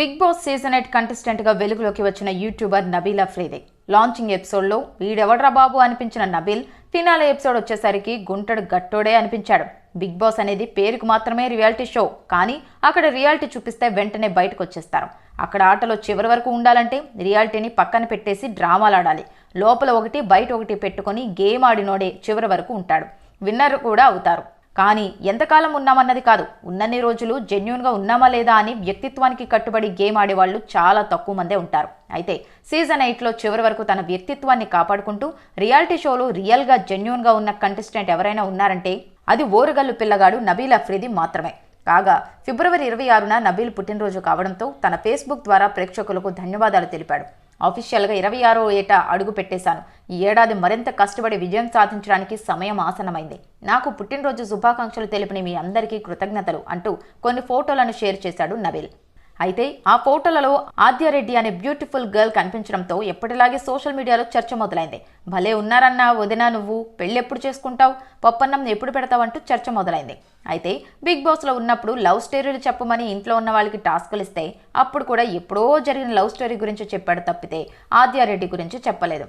Big boss season eight కంటెస్టెంట్గా వెలుగులోకి వచ్చిన యూట్యూబర్ నబీల్ ఫ్రీదే. లాంచింగ్ ఎపిసోడ్లో వీడెవడ్రా బాబు అనిపించిన నబీల్? ఫినాలే ఎపిసోడ్ వచ్చేసరికి గుంటడు గట్టోడే అనిపించాడు. బిగ్ బాస్ అనేది పేరుకు మాత్రమే రియాలిటీ షో కానీ అక్కడ రియాలిటీ చూపిస్తే వెంటనే బయటకు వచ్చేస్తారు అక్కడ ఆటలో చివరి వరకు ఉండాలంటే రియాలిటీని పక్కన పెట్టేసి డ్రామాలు ఆడాలి. లోపల ఒకటి బయట ఒకటి పెట్టుకొని గేమ్ ఆడినోడే చివరి వరకు ఉంటాడు. విన్నర్ కూడా అవుతారు. కానీ ఎంతకాలం ఉన్నామన్నది కాదు. ఉన్నన్ని రోజులు జెన్యున్గా ఉన్నామా లేదా అని వ్యక్తిత్వానికి కట్టుబడి గేమ్ ఆడేవాళ్ళు చాలా తక్కువ మందే ఉంటారు. అయితే సీజన్ ఎయిట్లో చివరి వరకు తన వ్యక్తిత్వాన్ని కాపాడుకుంటూ రియాలిటీ షోలో రియల్గా జెన్యున్గా ఉన్న కంటెస్టెంట్ ఎవరైనా ఉన్నారంటే అది ఓరుగల్లు పిల్లగాడు నబీల్ అఫ్రీది మాత్రమే. కాగా ఫిబ్రవరి ఇరవై ఆరున నబీల్ పుట్టినరోజు కావడంతో తన ఫేస్బుక్ ద్వారా ప్రేక్షకులకు ధన్యవాదాలు తెలిపాడు. అఫీషియల్గా ఇరవై ఆరో ఏట అడుగు పెట్టేశాను. ఈ ఏడాది మరింత కష్టపడి విజయం సాధించడానికి సమయం ఆసనమైంది నాకు పుట్టినరోజు శుభాకాంక్షలు తెలిపిన మీ అందరికీ కృతజ్ఞతలు అంటూ కొన్ని ఫోటోలను షేర్ చేశాడు నబీల్ అయితే ఆ ఫోటోలలో ఆద్యారెడ్డి అనే బ్యూటిఫుల్ గర్ల్ కనిపించడంతో ఎప్పటిలాగే సోషల్ మీడియాలో చర్చ మొదలైంది. భలే ఉన్నారన్నా వదినా నువ్వు పెళ్ళెప్పుడు చేసుకుంటావు పప్పన్నం ఎప్పుడు పెడతావు అంటూ చర్చ మొదలైంది. అయితే బిగ్ బాస్లో ఉన్నప్పుడు లవ్ స్టోరీలు చెప్పమని ఇంట్లో ఉన్న వాళ్ళకి టాస్కులు ఇస్తే అప్పుడు కూడా ఎప్పుడో జరిగిన లవ్ స్టోరీ గురించి చెప్పాడు తప్పితే ఆద్యారెడ్డి గురించి చెప్పలేదు.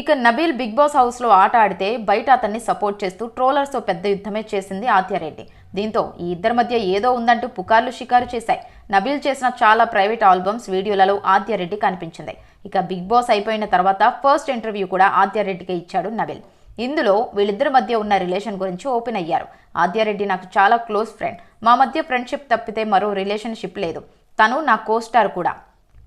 ఇక నబీల్ బిగ్ బాస్ హౌస్లో ఆట ఆడితే బయట అతన్ని సపోర్ట్ చేస్తూ ట్రోలర్స్తో పెద్ద యుద్ధమే చేసింది ఆత్యారెడ్డి దీంతో ఈ ఇద్దరి మధ్య ఏదో ఉందంటూ పుకార్లు షికారు చేశాయి. నబీల్ చేసిన చాలా ప్రైవేట్ ఆల్బమ్స్ వీడియోలలో ఆద్యారెడ్డి కనిపించింది. ఇక బిగ్ బాస్ అయిపోయిన తర్వాత ఫస్ట్ ఇంటర్వ్యూ కూడా ఆద్యారెడ్డికి ఇచ్చాడు నబీల్. ఇందులో వీళ్ళిద్దరి మధ్య ఉన్న రిలేషన్ గురించి ఓపెన్ అయ్యారు. ఆద్యారెడ్డి నాకు చాలా క్లోజ్ ఫ్రెండ్. మా మధ్య ఫ్రెండ్షిప్ తప్పితే మరో రిలేషన్షిప్ లేదు. తను నా కోస్టార్ కూడా.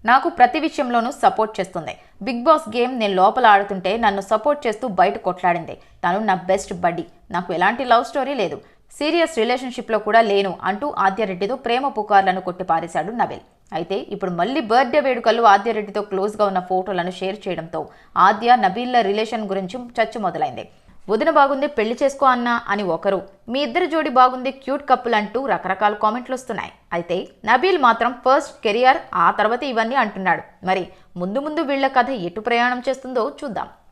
నాకు ప్రతి విషయంలోనూ సపోర్ట్ చేస్తుంది. బిగ్ బాస్ గేమ్ నేను లోపల ఆడుతుంటే నన్ను సపోర్ట్ చేస్తూ బయట కొట్లాడింది. తను నా బెస్ట్ బడ్డీ. నాకు ఎలాంటి లవ్ స్టోరీ లేదు. సీరియస్ రిలేషన్షిప్లో కూడా లేను అంటూ ఆద్యారెడ్డితో ప్రేమ పుకార్లను కొట్టిపారేశాడు నబిల్ అయితే ఇప్పుడు మళ్ళీ బర్త్డే వేడుకల్లో ఆద్యారెడ్డితో క్లోజ్గా ఉన్న ఫోటోలను షేర్ చేయడంతో ఆద్య నబీల్ల రిలేషన్ గురించి చర్చ మొదలైంది. వదిన బాగుంది పెళ్ళి చేసుకో అన్నా అని ఒకరు. మీ ఇద్దరు జోడి బాగుంది క్యూట్ కప్పులు అంటూ రకరకాల కామెంట్లు వస్తున్నాయి. అయితే నబీల్ మాత్రం ఫస్ట్ కెరియర్ ఆ తర్వాత ఇవన్నీ అంటున్నాడు. మరి ముందు ముందు వీళ్ళ కథ ఎటు ప్రయాణం చేస్తుందో చూద్దాం.